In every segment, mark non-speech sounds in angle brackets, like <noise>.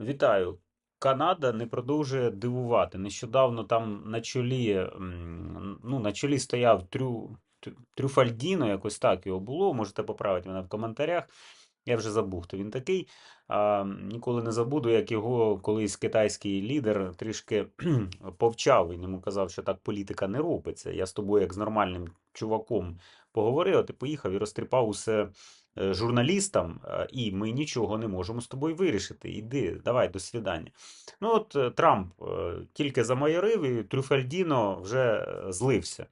Вітаю. Канада не продовжує дивувати. Нещодавно там на чолі, ну, на чолі стояв Трю, Трю- Трюфальдіно, якось так його було. Можете поправити мене в коментарях. Я вже забув, хто він такий. А, ніколи не забуду, як його колись китайський лідер трішки повчав. Він йому казав, що так політика не робиться. Я з тобою, як з нормальним чуваком, поговорив, а ти поїхав і розтріпав усе журналістам, е, і ми нічого не можемо з тобою вирішити. Іди, давай, до свидання. Ну от е, Трамп е, тільки замайорив, і Трюфальдіно вже е, злився.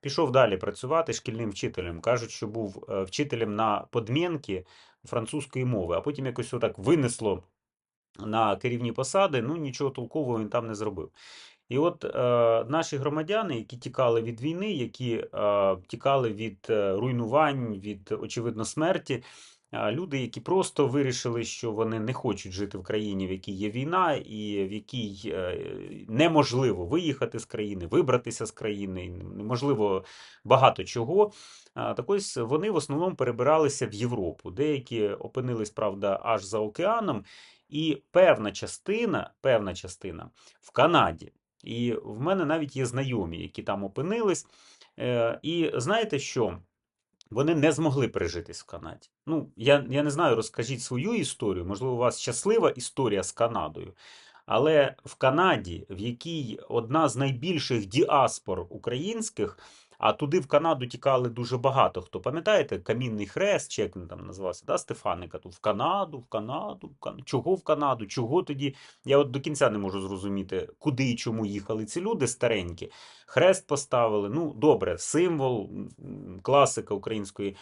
Пішов далі працювати шкільним вчителем. Кажуть, що був е, вчителем на подмінки французької мови, а потім якось отак винесло на керівні посади, ну нічого толкового він там не зробив. І от е, наші громадяни, які тікали від війни, які е, тікали від е, руйнувань, від очевидно смерті, е, люди, які просто вирішили, що вони не хочуть жити в країні, в якій є війна, і в якій е, неможливо виїхати з країни, вибратися з країни, неможливо багато чого. А, Так ось вони в основному перебиралися в Європу. Деякі опинились, правда, аж за океаном, і певна частина, певна частина в Канаді. І в мене навіть є знайомі, які там опинились. Е, І знаєте що? Вони не змогли прижитись в Канаді. Ну, я, я не знаю, розкажіть свою історію. Можливо, у вас щаслива історія з Канадою. Але в Канаді, в якій одна з найбільших діаспор українських, а туди в Канаду тікали дуже багато хто. Пам'ятаєте, Камінний Хрест, чи як він там називався, да, Стефаника? Тут в Канаду, в Канаду, в Канаду. Чого в Канаду? Чого тоді? Я от до кінця не можу зрозуміти, куди і чому їхали ці люди старенькі. Хрест поставили. Ну, добре, символ, класика української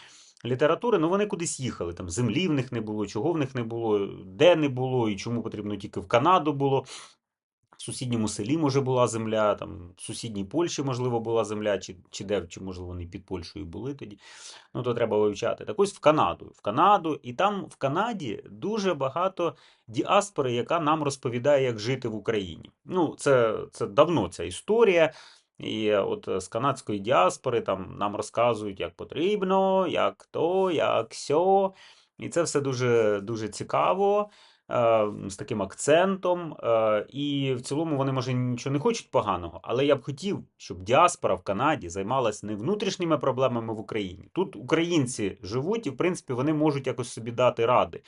літератури, ну вони кудись їхали. Там землі в них не було, чого в них не було, де не було, і чому потрібно тільки в Канаду було. В сусідньому селі, може, була земля, там в сусідній Польщі, можливо, була земля, чи, чи де, чи, можливо, вони під Польщею були тоді. Ну, то треба вивчати. Так ось в Канаду. В Канаду, і там в Канаді дуже багато діаспори, яка нам розповідає, як жити в Україні. Ну, це, це давно ця історія. І от з канадської діаспори там нам розказують, як потрібно, як то, як сьо. І це все дуже, дуже цікаво з таким акцентом. е, І в цілому вони, може, нічого не хочуть поганого, але я б хотів, щоб діаспора в Канаді займалась не внутрішніми проблемами в Україні. Тут українці живуть, і в принципі вони можуть якось собі дати ради.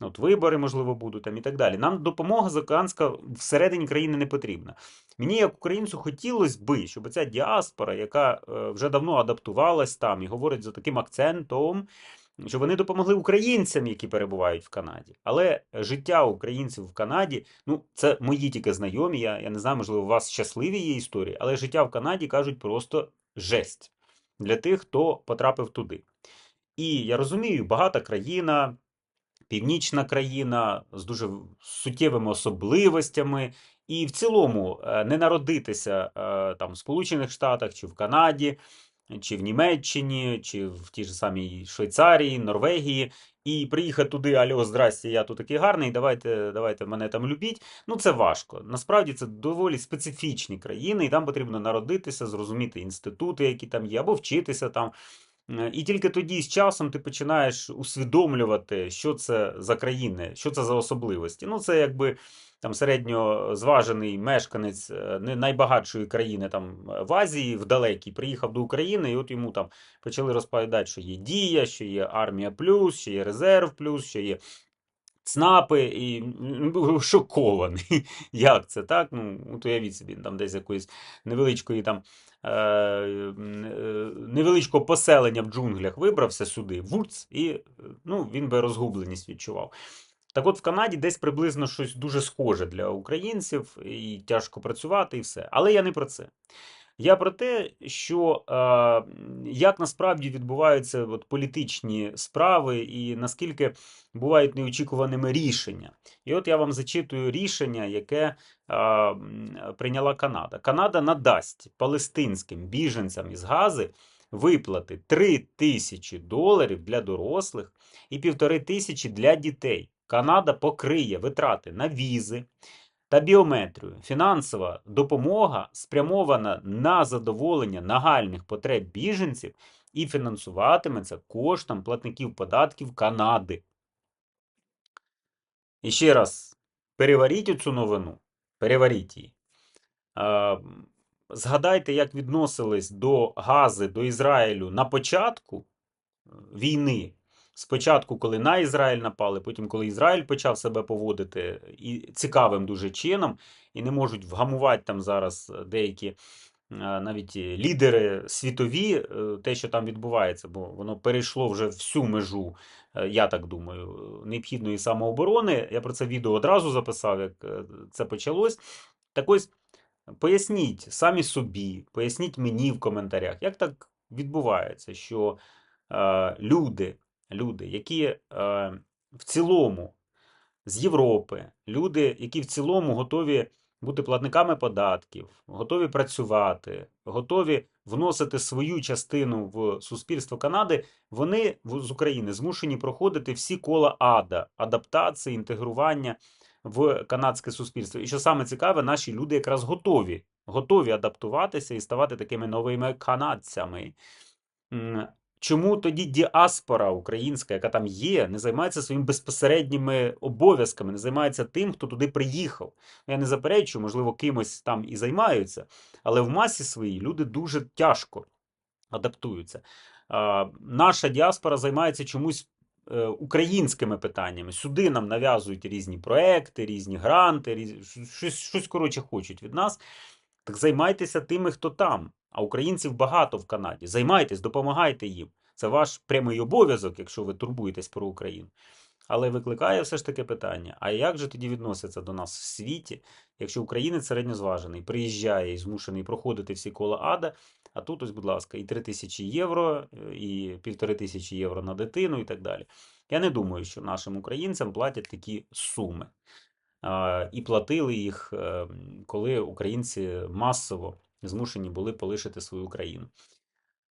От вибори, можливо, будуть там і так далі. Нам допомога заокеанська всередині країни не потрібна. Мені, як українцю, хотілося би, щоб ця діаспора, яка е, вже давно адаптувалась там і говорить за таким акцентом, щоб вони допомогли українцям, які перебувають в Канаді. Але життя українців в Канаді, ну це мої тільки знайомі. Я, я не знаю, можливо, у вас щасливі є історії, але життя в Канаді кажуть просто жесть для тих, хто потрапив туди. І я розумію, багата країна, північна країна з дуже суттєвими особливостями. І в цілому е, не народитися е, там в Сполучених Штатах чи в Канаді, чи в Німеччині, чи в тій ж самій Швейцарії, Норвегії, і приїхати туди, альо, здрасте, я тут такий гарний, давайте, давайте мене там любіть. Ну це важко. Насправді це доволі специфічні країни, і там потрібно народитися, зрозуміти інститути, які там є, або вчитися там. Е, І тільки тоді з часом ти починаєш усвідомлювати, що це за країни, що це за особливості. Ну, це якби там середньозважений мешканець е, найбагатшої країни там е, в Азії, в далекій, приїхав до України, і от йому там почали розповідати, що є Дія, що є армія плюс, що є резерв плюс, що є. ЦНАПи і був шокований. <laughs> Як це так? Ну, от уявіть собі, там десь якоїсь невеличкої там е, е, невеличкого поселення в джунглях вибрався сюди, вуц, і ну, він би розгубленість відчував. Так от в Канаді десь приблизно щось дуже схоже для українців, і тяжко працювати, і все. Але я не про це. Я про те, що е, як насправді відбуваються от, політичні справи і наскільки бувають неочікуваними рішення. І от я вам зачитую рішення, яке е, прийняла Канада. Канада надасть палестинським біженцям із Гази виплати 3 тисячі доларів для дорослих і півтори тисячі для дітей. Канада покриє витрати на візи та біометрію. Фінансова допомога спрямована на задоволення нагальних потреб біженців і фінансуватиметься коштом платників податків Канади. І ще раз переваріть цю новину, переваріть її. Згадайте, як відносились до Гази, до Ізраїлю на початку е, війни. Спочатку, коли на Ізраїль напали, потім, коли Ізраїль почав себе поводити і цікавим дуже чином, і не можуть вгамувати там зараз деякі е, навіть лідери світові, е, те, що там відбувається, бо воно перейшло вже всю межу, е, я так думаю, необхідної самооборони. Я про це відео одразу записав, як е, це почалось. Так ось поясніть самі собі, поясніть мені в коментарях, як так відбувається, що е, люди, люди, які е, в цілому з Європи, люди, які в цілому готові бути платниками податків, готові працювати, готові вносити свою частину в суспільство Канади, вони з України змушені проходити всі кола ада, адаптації, інтегрування в канадське суспільство. І що саме цікаве, наші люди якраз готові, готові адаптуватися і ставати такими новими канадцями. Чому тоді діаспора українська, яка там є, не займається своїми безпосередніми обов'язками, не займається тим, хто туди приїхав? Ну, Я не заперечую, можливо, кимось там і займаються, але в масі своїй люди дуже тяжко адаптуються. Наша діаспора займається чомусь е, українськими питаннями. Сюди нам нав'язують різні проекти, різні гранти, різ- щось, щось коротше хочуть від нас. Так займайтеся тими, хто там. А українців багато в Канаді. Займайтесь, допомагайте їм. Це ваш прямий обов'язок, якщо ви турбуєтесь про Україну. Але викликає все ж таки питання: а як же тоді відносяться до нас в світі, якщо українець середньозважений приїжджає і змушений проходити всі кола ада, а тут ось, будь ласка, і 3 тисячі євро, і півтори тисячі євро на дитину, і так далі. Я не думаю, що нашим українцям платять такі суми. І платили їх, е, коли українці масово змушені були полишити свою країну.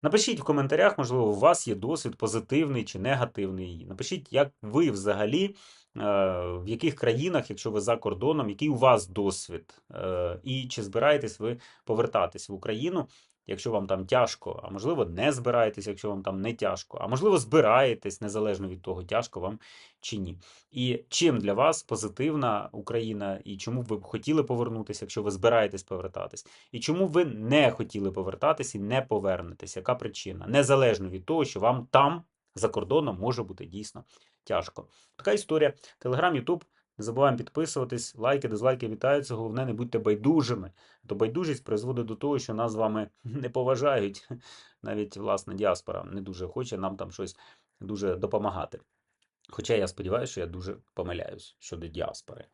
Напишіть в коментарях, можливо, у вас є досвід позитивний чи негативний. Напишіть, як ви взагалі, е, в яких країнах, якщо ви за кордоном, який у вас досвід, е, і чи збираєтесь ви повертатись в Україну, якщо вам там тяжко, а можливо, не збираєтесь, якщо вам там не тяжко, а можливо, збираєтесь незалежно від того, тяжко вам чи ні. І чим для вас позитивна Україна, і чому ви б хотіли повернутися, якщо ви збираєтесь повертатись? І чому ви не хотіли повертатись і не повернетесь? Яка причина? Незалежно від того, що вам там, за кордоном, може бути дійсно тяжко. Така історія. Телеграм, Ютуб. Не забуваємо підписуватись, лайки, дизлайки вітаються. Головне, не будьте байдужими. То байдужість призводить до того, що нас з вами <laughs> не поважають. Навіть власне діаспора не дуже хоче нам там щось дуже допомагати. Хоча я сподіваюся, що я дуже помиляюсь щодо діаспори.